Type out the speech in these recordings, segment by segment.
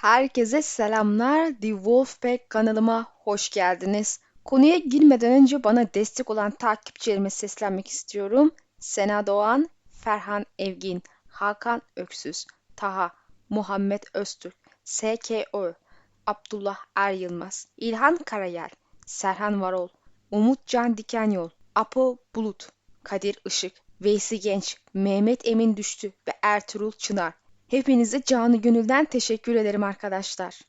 Herkese selamlar. The Wolfpack kanalıma hoş geldiniz. Konuya girmeden önce bana destek olan takipçilerime seslenmek istiyorum. Sena Doğan, Ferhan Evgin, Hakan Öksüz, Taha, Muhammed Öztürk, SKO, Abdullah Er Yılmaz, İlhan Karayel, Serhan Varol, Umut Can Dikenyol, Apo Bulut, Kadir Işık, Veysi Genç, Mehmet Emin Düştü ve Ertuğrul Çınar. Hepinize canı gönülden teşekkür ederim arkadaşlar.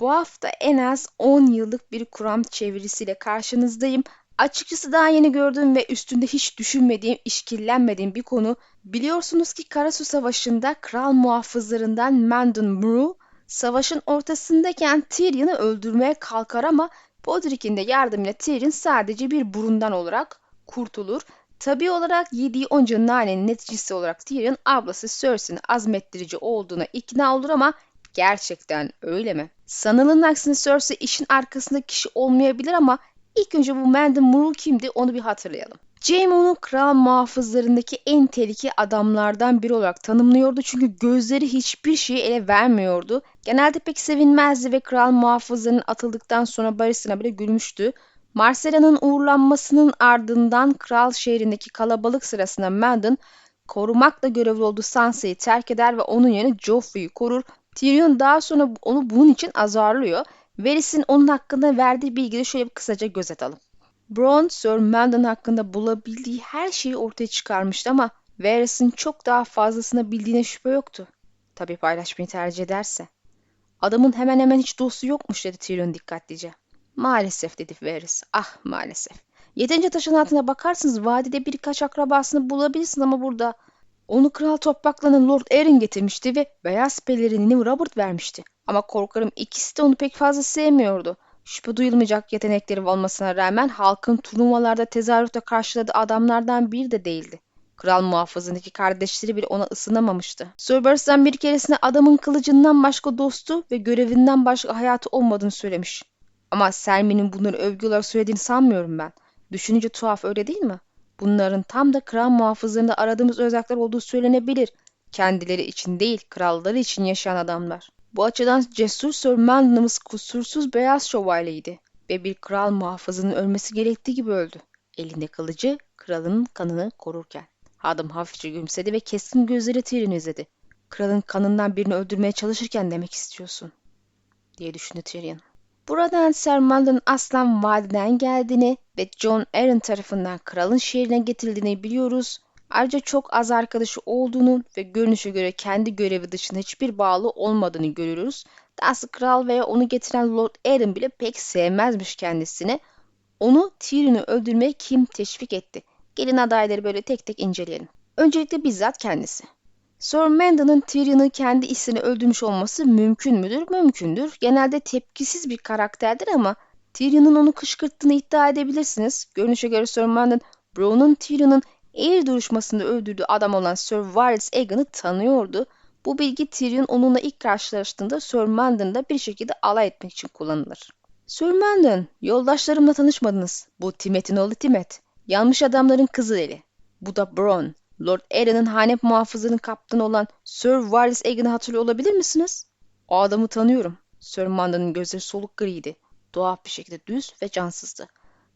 Bu hafta en az 10 yıllık bir Kur'an çevirisiyle karşınızdayım. Açıkçası daha yeni gördüğüm ve üstünde hiç düşünmediğim, işkillenmediğim bir konu. Biliyorsunuz ki Karasu Savaşı'nda kral muhafızlarından Mandon Muru, savaşın ortasındayken Tyrion'u öldürmeye kalkar ama Podrick'in de yardımıyla Tyrion sadece bir burundan olarak kurtulur. Tabi olarak yediği onca nanenin neticesi olarak Tyrion ablası Cersei'nin azmettirici olduğuna ikna olur ama gerçekten öyle mi? Sanılanın aksine Cersei işin arkasında kişi olmayabilir ama ilk önce bu Mandon Muru kimdi onu bir hatırlayalım. Jaime onu kral muhafızlarındaki en tehlikeli adamlardan biri olarak tanımlıyordu çünkü gözleri hiçbir şeyi ele vermiyordu. Genelde pek sevinmezdi ve kral muhafızlarının atıldıktan sonra barışına bile gülmüştü. Marcella'nın uğurlanmasının ardından kral şehrindeki kalabalık sırasında Mandon korumakla görevli olduğu Sansa'yı terk eder ve onun yerine Joffrey'i korur. Tyrion daha sonra onu bunun için azarlıyor. Varys'in onun hakkında verdiği bilgiyi şöyle bir kısaca göz atalım. Bronn, Sir Mandon hakkında bulabildiği her şeyi ortaya çıkarmıştı ama Varys'in çok daha fazlasını bildiğine şüphe yoktu. Tabii paylaşmayı tercih ederse. Adamın hemen hemen hiç dostu yokmuş dedi Tyrion dikkatlice. Maalesef dedi Varys. Ah maalesef. Yeterince taşın altına bakarsınız vadide birkaç akrabasını bulabilirsin ama burada onu kral topraklanan Lord Arryn getirmişti ve beyaz pelerinini Robert vermişti. Ama korkarım ikisi de onu pek fazla sevmiyordu. Şüphe duyulmayacak yetenekleri olmasına rağmen halkın turnuvalarda tezahürate karşıladığı adamlardan biri de değildi. Kral muhafızındaki kardeşleri bile ona ısınamamıştı. Cerberus'tan bir keresinde adamın kılıcından başka dostu ve görevinden başka hayatı olmadığını söylemiş. Ama Selmi'nin bunları övgü olarak söylediğini sanmıyorum ben. Düşününce tuhaf öyle değil mi? Bunların tam da kral muhafızlarında aradığımız özellikler olduğu söylenebilir. Kendileri için değil, kralları için yaşayan adamlar. Bu açıdan cesur Sir Mandon'ımız kusursuz beyaz şövalyeydi ve bir kral muhafızının ölmesi gerektiği gibi öldü. Elinde kılıcı kralın kanını korurken. Adam hafifçe gülümsedi ve keskin gözleri Tyrion'u. Kralın kanından birini öldürmeye çalışırken demek istiyorsun, diye düşündü Tyrion. Buradan Ser Mandon Aslan Vadiden geldiğini ve John Arryn tarafından kralın şehrine getirildiğini biliyoruz. Ayrıca çok az arkadaşı olduğunu ve görünüşe göre kendi görevi dışında hiçbir bağlı olmadığını görüyoruz. Dahası kral veya onu getiren Lord Arryn bile pek sevmezmiş kendisini. Onu Tyrion'u öldürmeye kim teşvik etti? Gelin adayları böyle tek tek inceleyelim. Öncelikle bizzat kendisi. Sir Mandon'ın Tyrion'u kendi isteğini öldürmüş olması mümkün müdür? Mümkündür. Genelde tepkisiz bir karakterdir ama Tyrion'un onu kışkırttığını iddia edebilirsiniz. Görünüşe göre Sir Mandon, Bron'un Tyrion'un eğri duruşmasında öldürdüğü adam olan Sir Varys Egan'ı tanıyordu. Bu bilgi Tyrion onunla ilk karşılaştığında Sir Mandon'da bir şekilde alay etmek için kullanılır. Sir Mandon, yoldaşlarımla tanışmadınız. Bu Timet'in oğlu Timet. Yanlış adamların kızı eli. Bu da Bronn. Lord Arryn'in hane muhafızının kaptanı olan Sir Varys Egan'ı hatırlıyor olabilir misiniz? O adamı tanıyorum. Sir Mandon'un gözleri soluk griydi. Doğal bir şekilde düz ve cansızdı.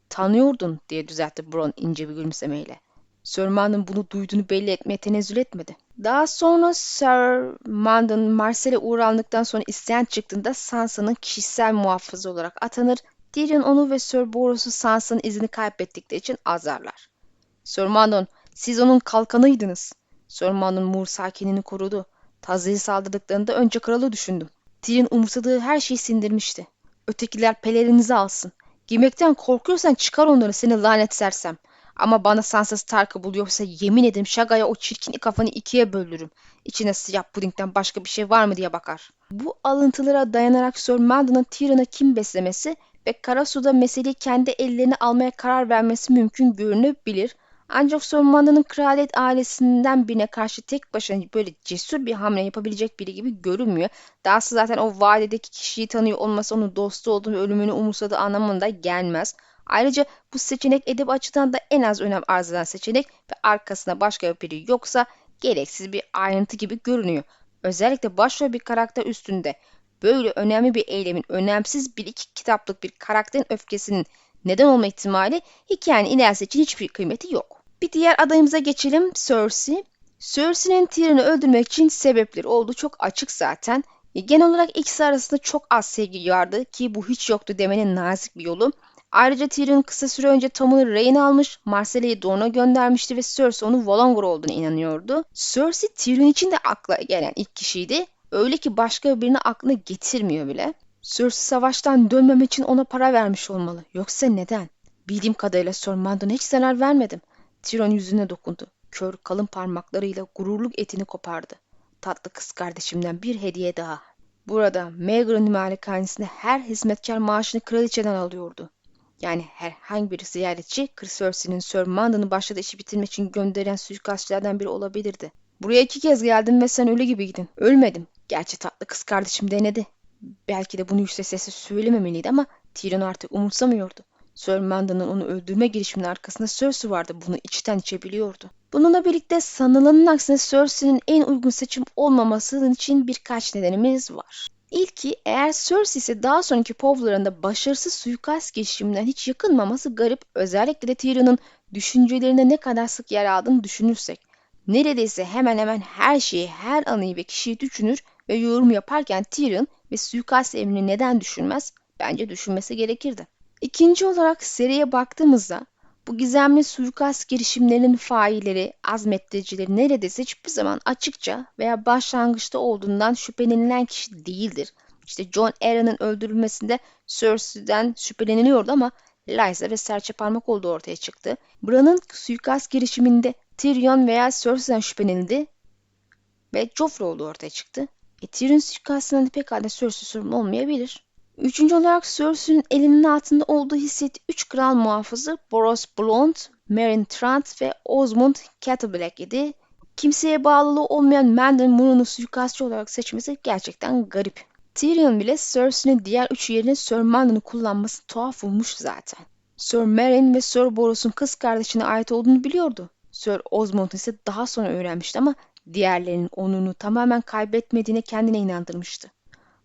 Tanıyordun diye düzeltti Bronn ince bir gülümsemeyle. Sir Mandon bunu duyduğunu belli etmeye tenezzül etmedi. Daha sonra Sir Mandon Marcel'e uğrandıktan sonra isyan çıktığında Sansa'nın kişisel muhafızı olarak atanır. Tyrion onu ve Sir Boros'u Sansa'nın izini kaybettikleri için azarlar. Sir Mandon siz onun kalkanıydınız. Sörman'ın Mur sakinini korudu. Tazı'yı saldırdıklarında önce kralı düşündüm. Tyrion umursadığı her şeyi sindirmişti. Ötekiler pelerinizi alsın. Giymekten korkuyorsan çıkar onları seni lanet sersem. Ama bana Sansa Stark'ı buluyorsa yemin ederim Şaga'ya o çirkin kafanı ikiye böldürürüm. İçine siyah pudingden başka bir şey var mı diye bakar. Bu alıntılara dayanarak Sir Maldon'ın Tyrion'a kim beslemesi ve Karasu'da meseleyi kendi ellerine almaya karar vermesi mümkün görünebilir. Ancak Sormanlı'nın kraliyet ailesinden birine karşı tek başına böyle cesur bir hamle yapabilecek biri gibi görünmüyor. Dahası zaten o vadedeki kişiyi tanıyor olması onun dostu olduğunu ölümünü umursadığı anlamında gelmez. Ayrıca bu seçenek edep açıdan da en az önem arz eden seçenek ve arkasında başka biri yoksa gereksiz bir ayrıntı gibi görünüyor. Özellikle başrol bir karakter üstünde böyle önemli bir eylemin önemsiz bir iki kitaplık bir karakterin öfkesinin neden olma ihtimali hikayenin ilerisi için hiçbir kıymeti yok. Bir diğer adayımıza geçelim Cersei. Cersei'nin Tyrion'u öldürmek için sebepleri olduğu çok açık zaten. E, genel olarak ikisi arasında çok az sevgi vardı ki bu hiç yoktu demenin nazik bir yolu. Ayrıca Tyrion kısa süre önce Tom'u rehin almış, Marcella'yı Dorne'a göndermişti ve Cersei onun Valongor olduğunu inanıyordu. Cersei Tyrion için de akla gelen ilk kişiydi. Öyle ki başka birini aklına getirmiyor bile. Cersei savaştan dönmemek için ona para vermiş olmalı. Yoksa neden? Bildiğim kadarıyla Sir hiç zarar vermedim. Tyrion yüzüne dokundu. Kör kalın parmaklarıyla gururluk etini kopardı. Tatlı kız kardeşimden bir hediye daha. Burada Meagher'ın malikanesinde her hizmetkar maaşını kraliçeden alıyordu. Yani herhangi bir ziyaretçi Cersei'nin Sir Mandon'u başladığı işi bitirmek için gönderen suikastçılardan biri olabilirdi. Buraya iki kez geldim ve sen ölü gibiydin. Ölmedim. Gerçi tatlı kız kardeşim denedi. Belki de bunu yüksek sesle söylememeliydi ama Tyrion artık umursamıyordu. Sir Mandon'un onu öldürme girişiminin arkasında Cersei vardı. Bunu içten içe biliyordu. Bununla birlikte sanılanın aksine Cersei'nin en uygun seçim olmaması için birkaç nedenimiz var. İlki eğer Cersei ise daha sonraki povlarında başarısız suikast girişiminden hiç yakınmaması garip. Özellikle de Tyrion'un düşüncelerine ne kadar sık yer aldığını düşünürsek. Neredeyse hemen hemen her şeyi, her anıyı ve kişiyi düşünür ve yorum yaparken Tyrion ve suikast emrini neden düşünmez? Bence düşünmesi gerekirdi. İkinci olarak seriye baktığımızda bu gizemli suikast girişimlerinin failleri, azmettiricileri neredeyse hiçbir zaman açıkça veya başlangıçta olduğundan şüphelenilen kişi değildir. İşte John Aaron'ın öldürülmesinde Cersei'den şüpheleniliyordu ama Lysa ve serçe parmak olduğu ortaya çıktı. Bran'ın suikast girişiminde Tyrion veya Cersei'den şüphelenildi ve Joffrey olduğu ortaya çıktı. E, Tyrion suikastından da pekala Cersei sorumlu olmayabilir. Üçüncü olarak Cersei'nin elinin altında olduğu hissettiği üç kral muhafızı Boros Blond, Meryn Trant ve Osmond Cattleblack idi. Kimseye bağlılığı olmayan Mandon Moon'u suikastçı olarak seçmesi gerçekten garip. Tyrion bile Cersei'nin diğer üç yerine Sir Mandon'u kullanması tuhaf olmuş zaten. Sir Meryn ve Sir Boros'un kız kardeşine ait olduğunu biliyordu. Sir Osmond ise daha sonra öğrenmişti ama diğerlerinin onunu tamamen kaybetmediğine kendine inandırmıştı.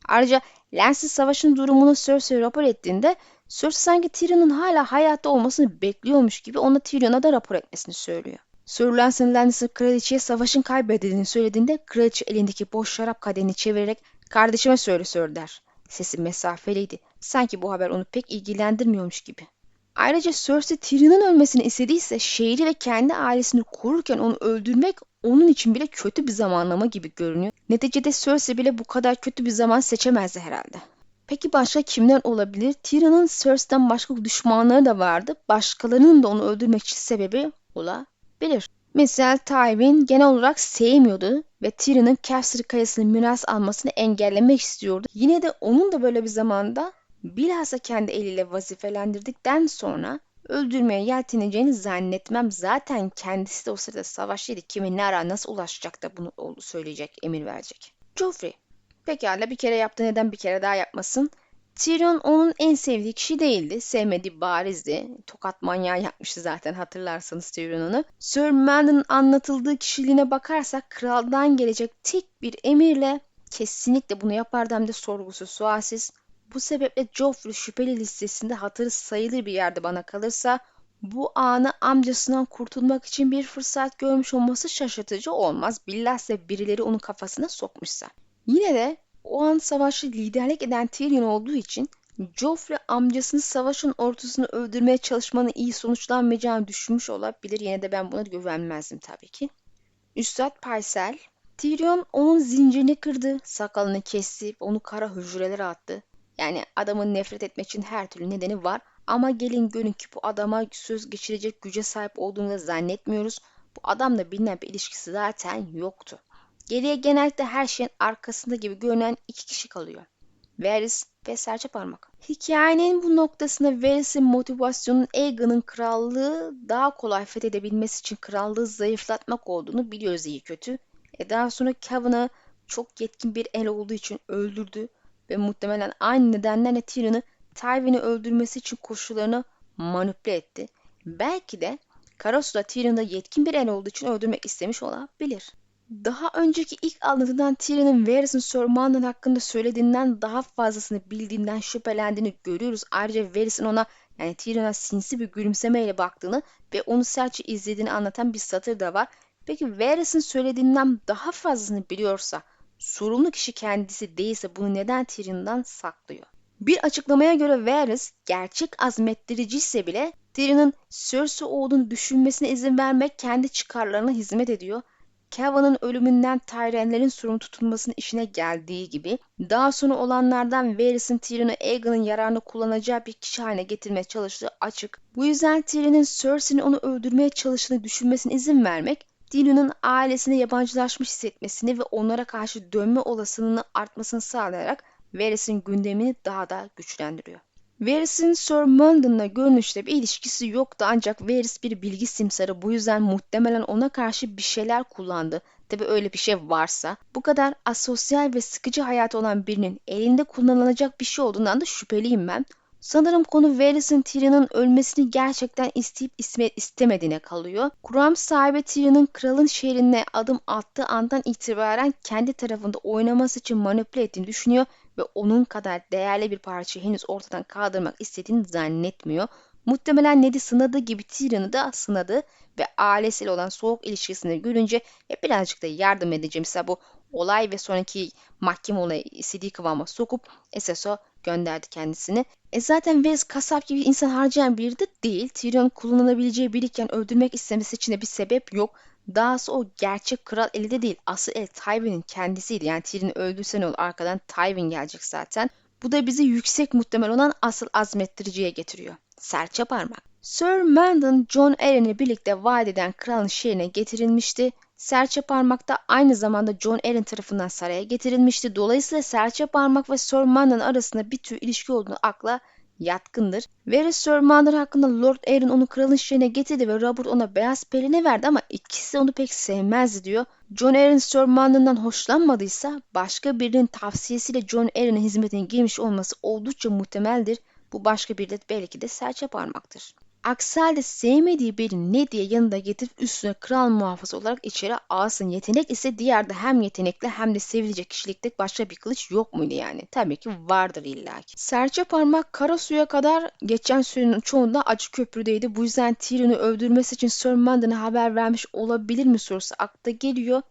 Ayrıca Lancey savaşın durumunu Cersei rapor ettiğinde Cersei sanki Tyrion'un hala hayatta olmasını bekliyormuş gibi ona Tyrion'a da rapor etmesini söylüyor. Sir Lancey Lannister kraliçeye savaşın kaybedildiğini söylediğinde kraliçe elindeki boş şarap kadehini çevirerek kardeşime söyle Sir der. Sesi mesafeliydi. Sanki bu haber onu pek ilgilendirmiyormuş gibi. Ayrıca Cersei Tyrion'un ölmesini istediyse şehri ve kendi ailesini korurken onu öldürmek onun için bile kötü bir zamanlama gibi görünüyor. Neticede Cersei bile bu kadar kötü bir zaman seçemezdi herhalde. Peki başka kimler olabilir? Tyrion'un Cersei'den başka düşmanları da vardı. Başkalarının da onu öldürmek için sebebi olabilir. Mesela Tywin genel olarak sevmiyordu ve Tyrion'un Casterly kayasını miras almasını engellemek istiyordu. Yine de onun da böyle bir zamanda bilhassa kendi eliyle vazifelendirdikten sonra öldürmeye yelteneceğini zannetmem. Zaten kendisi de o sırada savaştaydı. Kime ne ara nasıl ulaşacak da bunu söyleyecek, emir verecek. Joffrey. Pekala bir kere yaptı neden bir kere daha yapmasın? Tyrion onun en sevdiği kişi değildi. Sevmediği barizdi. Tokat manyağı yapmıştı zaten hatırlarsanız Tyrion onu. Sir Mandon'ın anlatıldığı kişiliğine bakarsak kraldan gelecek tek bir emirle kesinlikle bunu yapardı hem de sorgusuz sualsiz bu sebeple Joffrey şüpheli listesinde hatırı sayılır bir yerde bana kalırsa bu anı amcasından kurtulmak için bir fırsat görmüş olması şaşırtıcı olmaz. Bilhassa birileri onun kafasına sokmuşsa. Yine de o an savaşı liderlik eden Tyrion olduğu için Joffrey amcasını savaşın ortasını öldürmeye çalışmanın iyi sonuçlanmayacağını düşünmüş olabilir. Yine de ben buna güvenmezdim tabii ki. Üstad Paysel, Tyrion onun zincirini kırdı, sakalını kesti, onu kara hücrelere attı. Yani adamın nefret etmek için her türlü nedeni var. Ama gelin görün ki bu adama söz geçirecek güce sahip olduğunu da zannetmiyoruz. Bu adamla bilinen bir ilişkisi zaten yoktu. Geriye genellikle her şeyin arkasında gibi görünen iki kişi kalıyor. Varys ve serçe parmak. Hikayenin bu noktasında Varys'in motivasyonun Aegon'un krallığı daha kolay fethedebilmesi için krallığı zayıflatmak olduğunu biliyoruz iyi kötü. E daha sonra Kevin'ı çok yetkin bir el olduğu için öldürdü ve muhtemelen aynı nedenlerle Tyrion'u Tywin'i öldürmesi için koşullarını manipüle etti. Belki de Karasu da Tyrion'da yetkin bir el olduğu için öldürmek istemiş olabilir. Daha önceki ilk anlatıdan Tyrion'un Varys'in Sir hakkında söylediğinden daha fazlasını bildiğinden şüphelendiğini görüyoruz. Ayrıca Varys'in ona yani Tyrion'a sinsi bir gülümsemeyle baktığını ve onu sertçe izlediğini anlatan bir satır da var. Peki Varys'in söylediğinden daha fazlasını biliyorsa sorumlu kişi kendisi değilse bunu neden Tyrion'dan saklıyor? Bir açıklamaya göre Varys gerçek azmettirici ise bile Tyrion'un Cersei olduğunu düşünmesine izin vermek kendi çıkarlarına hizmet ediyor. Kevan'ın ölümünden Tyrell'lerin sorumlu tutulmasının işine geldiği gibi daha sonra olanlardan Varys'in Tyrion'u Aegon'un yararını kullanacağı bir kişi haline getirmeye çalıştığı açık. Bu yüzden Tyrion'un Cersei'nin onu öldürmeye çalıştığını düşünmesine izin vermek Tyrion'un ailesine yabancılaşmış hissetmesini ve onlara karşı dönme olasılığını artmasını sağlayarak Varys'in gündemini daha da güçlendiriyor. Varys'in Sir Mundon'la görünüşte bir ilişkisi yoktu ancak Varys bir bilgi simsarı bu yüzden muhtemelen ona karşı bir şeyler kullandı. Tabi öyle bir şey varsa bu kadar asosyal ve sıkıcı hayatı olan birinin elinde kullanılacak bir şey olduğundan da şüpheliyim ben. Sanırım konu Varys'in Tyrion'un ölmesini gerçekten isteyip istemediğine kalıyor. Kuram sahibi Tyrion'un kralın şehrine adım attığı andan itibaren kendi tarafında oynaması için manipüle ettiğini düşünüyor ve onun kadar değerli bir parçayı henüz ortadan kaldırmak istediğini zannetmiyor. Muhtemelen Ned'i sınadığı gibi Tyrion'u da sınadı ve ailesiyle olan soğuk ilişkisini görünce ya birazcık da yardım edeceğim. Mesela bu olay ve sonraki mahkeme olayı istediği kıvama sokup SSO gönderdi kendisini. E zaten Wes kasap gibi insan harcayan biri de değil. Tyrion kullanabileceği biriken öldürmek istemesi için de bir sebep yok. Dahası o gerçek kral eli de değil. Asıl el Tywin'in kendisiydi. Yani Tyrion'u öldürse ne olur arkadan Tywin gelecek zaten. Bu da bizi yüksek muhtemel olan asıl azmettiriciye getiriyor. Serçe parmak. Sir Mandon John Arryn'i birlikte vadeden kralın şehrine getirilmişti. Serçe parmak da aynı zamanda John Arryn tarafından saraya getirilmişti. Dolayısıyla serçe parmak ve Sir Mandon arasında bir tür ilişki olduğunu akla yatkındır. Varys Sir Mandon hakkında Lord Arryn onu kralın şehrine getirdi ve Robert ona beyaz peline verdi ama ikisi onu pek sevmezdi diyor. John Arryn Sir Mandon'dan hoşlanmadıysa başka birinin tavsiyesiyle John Arryn'in hizmetine girmiş olması oldukça muhtemeldir. Bu başka bir de belki de serçe parmaktır. Aksi halde sevmediği birini ne diye yanında getirip üstüne kral muhafızı olarak içeri alsın. Yetenek ise diğerde hem yetenekli hem de sevilecek kişilikte başka bir kılıç yok muydu yani? Tabii ki vardır illaki. Serçe parmak kara suya kadar geçen sürenin çoğunda acı köprüdeydi. Bu yüzden Tyrion'u öldürmesi için Sir Mandon'a haber vermiş olabilir mi sorusu akla geliyor.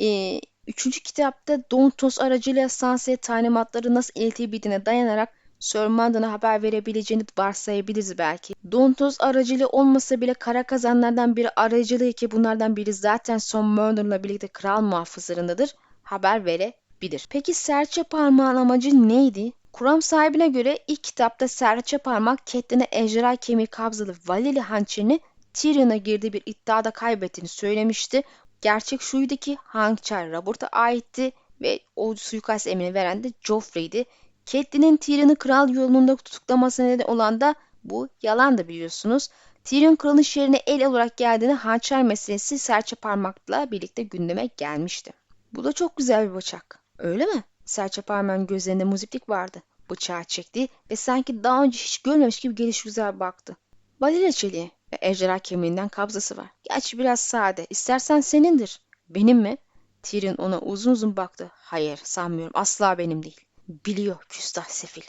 Ee, üçüncü kitapta Dontos aracılığıyla Sansa'ya talimatları nasıl iletebildiğine dayanarak Sir Mandon'a haber verebileceğini varsayabiliriz belki. Dontos aracılığı olmasa bile kara kazanlardan biri aracılığı ki bunlardan biri zaten Sir Mandon'la birlikte kral muhafızlarındadır. Haber verebilir. Peki serçe parmağın amacı neydi? Kuram sahibine göre ilk kitapta serçe parmak Catelyn'e ejderha kemiği kabzalı Valili hançerini Tyrion'a girdiği bir iddiada kaybettiğini söylemişti. Gerçek şuydu ki hançer Robert'a aitti ve o suikast emrini veren de Joffrey'di. Catelyn'in Tyrion'u kral yolunda tutuklamasına neden olan da bu yalan da biliyorsunuz. Tyrion kralın şehrine el olarak geldiğinde hançer meselesi serçe parmakla birlikte gündeme gelmişti. Bu da çok güzel bir bıçak. Öyle mi? Serçe parmağın gözlerinde muziplik vardı. Bıçağı çekti ve sanki daha önce hiç görmemiş gibi geliş güzel baktı. Balina çeliği ve ejderha kemiğinden kabzası var. Gerçi biraz sade. İstersen senindir. Benim mi? Tyrion ona uzun uzun baktı. Hayır sanmıyorum. Asla benim değil. Biliyor küstah sefil.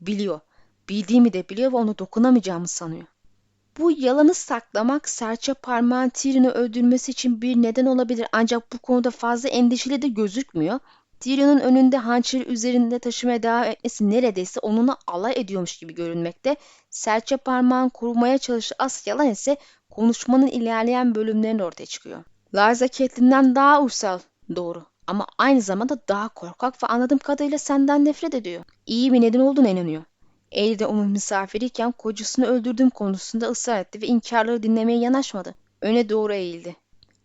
Biliyor. Bildiğimi de biliyor ve onu dokunamayacağımı sanıyor. Bu yalanı saklamak serçe parmağın Tyrion'u öldürmesi için bir neden olabilir ancak bu konuda fazla endişeli de gözükmüyor. Tyrion'un önünde hançeri üzerinde taşımaya devam etmesi neredeyse onunla alay ediyormuş gibi görünmekte. Serçe parmağın korumaya çalıştığı asıl yalan ise konuşmanın ilerleyen bölümlerinde ortaya çıkıyor. Larza Catelyn'den daha uysal. Doğru ama aynı zamanda daha korkak ve anladığım kadarıyla senden nefret ediyor. İyi bir neden olduğuna inanıyor. Evde onun misafiriyken kocasını öldürdüğüm konusunda ısrar etti ve inkarları dinlemeye yanaşmadı. Öne doğru eğildi.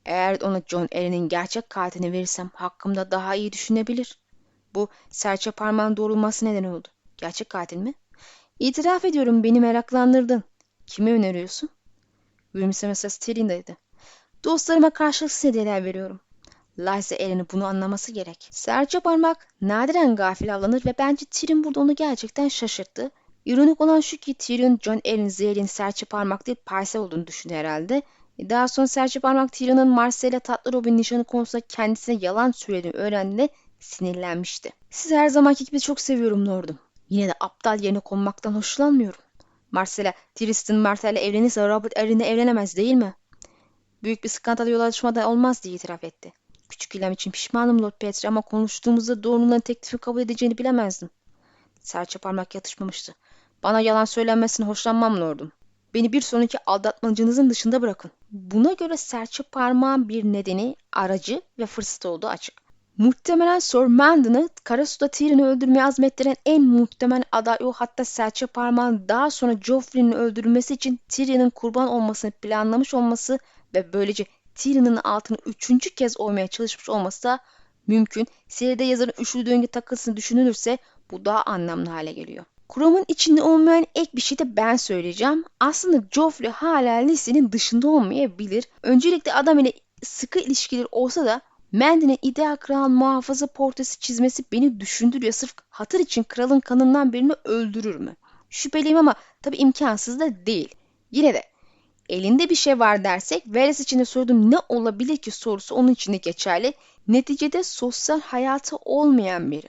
Eğer ona John Allen'in gerçek katilini verirsem hakkımda daha iyi düşünebilir. Bu serçe parmağın doğrulması neden oldu. Gerçek katil mi? İtiraf ediyorum beni meraklandırdın. Kimi öneriyorsun? Gülümsemesi Sterling'deydi. Dostlarıma karşılıksız hediyeler veriyorum. Liza Ellen'in bunu anlaması gerek. Serçe parmak nadiren gafil avlanır ve bence Tyrion burada onu gerçekten şaşırttı. İronik olan şu ki Tyrion John Ellen Zehir'in serçe parmak değil parsel olduğunu düşündü herhalde. E, Daha sonra serçe parmak Tyrion'un Marcella tatlı Robin nişanı konusunda kendisine yalan söylediğini öğrendiğinde sinirlenmişti. Sizi her zamanki gibi çok seviyorum Lord'um. Yine de aptal yerine konmaktan hoşlanmıyorum. Marcella, Tristan Martell'le evlenirse Robert Arryn'le evlenemez değil mi? Büyük bir skandal yol açmadan olmaz diye itiraf etti. Küçük ilham için pişmanım Lord Petri ama konuştuğumuzda doğruluğundan teklifi kabul edeceğini bilemezdim. Serçe parmak yatışmamıştı. Bana yalan söylenmesine hoşlanmam Lord'um. Beni bir sonraki aldatmacınızın dışında bırakın. Buna göre serçe parmağın bir nedeni, aracı ve fırsat olduğu açık. Muhtemelen Sir Mandon'ı Karasu'da Tyrion'u öldürmeye azmettiren en muhtemel aday o. Hatta serçe parmağın daha sonra Joffrey'nin öldürülmesi için Tyrion'un kurban olmasını planlamış olması ve böylece Tyrion'un altını üçüncü kez oymaya çalışmış olması da mümkün. Seride yazarın üçlü döngü takılsını düşünülürse bu daha anlamlı hale geliyor. Kuramın içinde olmayan ek bir şey de ben söyleyeceğim. Aslında Joffrey hala listenin dışında olmayabilir. Öncelikle adam ile sıkı ilişkileri olsa da Mandy'nin ideal kral muhafızı portresi çizmesi beni düşündürüyor. Sırf hatır için kralın kanından birini öldürür mü? Şüpheliyim ama tabii imkansız da değil. Yine de elinde bir şey var dersek Varys için de sorduğum ne olabilir ki sorusu onun için de geçerli. Neticede sosyal hayatı olmayan biri.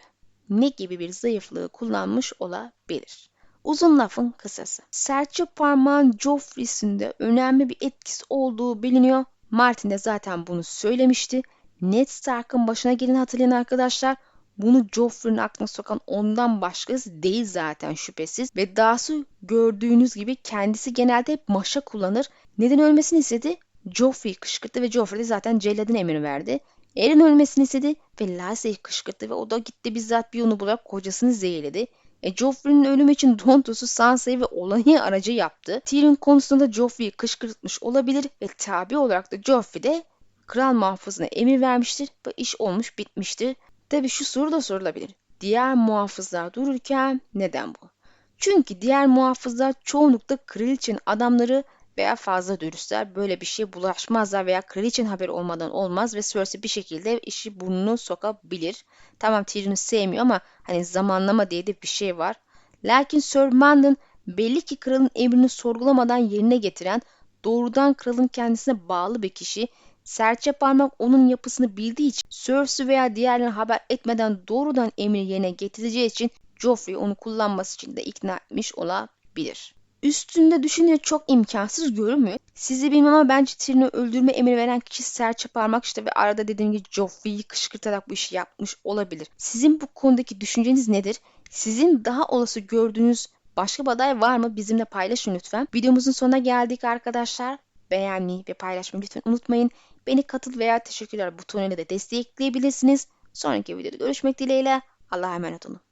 Ne gibi bir zayıflığı kullanmış olabilir? Uzun lafın kısası. Serçe parmağın Joffrey'sinde önemli bir etkisi olduğu biliniyor. Martin de zaten bunu söylemişti. Ned Stark'ın başına geleni hatırlayın arkadaşlar. Bunu Joffrey'nin aklına sokan ondan başkası değil zaten şüphesiz. Ve dahası gördüğünüz gibi kendisi genelde hep maşa kullanır. Neden ölmesini istedi? Joffrey'i kışkırttı ve Joffrey de zaten celladın emrini verdi. Eren ölmesini istedi ve Lancey'i kışkırttı ve o da gitti bizzat bir yolunu bularak kocasını zehirledi. E Joffrey'nin ölümü için Dontos'u Sansa'yı ve olayı aracı yaptı. Tyrion konusunda Joffrey'i kışkırtmış olabilir ve tabi olarak da Joffrey de kral muhafızına emir vermiştir ve iş olmuş bitmiştir. Tabi şu soru da sorulabilir. Diğer muhafızlar dururken neden bu? Çünkü diğer muhafızlar çoğunlukla kraliçenin adamları veya fazla dürüstler böyle bir şey bulaşmazlar veya kraliçenin haberi olmadan olmaz ve Cersei bir şekilde işi burnunu sokabilir. Tamam Tyrion'u sevmiyor ama hani zamanlama diye de bir şey var. Lakin Sir Mandon belli ki kralın emrini sorgulamadan yerine getiren doğrudan kralın kendisine bağlı bir kişi serçe parmak onun yapısını bildiği için Cersei veya diğerlerine haber etmeden doğrudan emri yerine getireceği için Joffrey onu kullanması için de ikna etmiş olabilir. Üstünde düşünce çok imkansız görünmüyor. Sizi bilmem ama bence Tyrion'u öldürme emri veren kişi serçe parmak işte ve arada dediğim gibi Joffrey'i kışkırtarak bu işi yapmış olabilir. Sizin bu konudaki düşünceniz nedir? Sizin daha olası gördüğünüz başka bir aday var mı? Bizimle paylaşın lütfen. Videomuzun sonuna geldik arkadaşlar. Beğenmeyi ve paylaşmayı lütfen unutmayın. Beni katıl veya teşekkürler butonuyla da destekleyebilirsiniz. Sonraki videoda görüşmek dileğiyle. Allah'a emanet olun.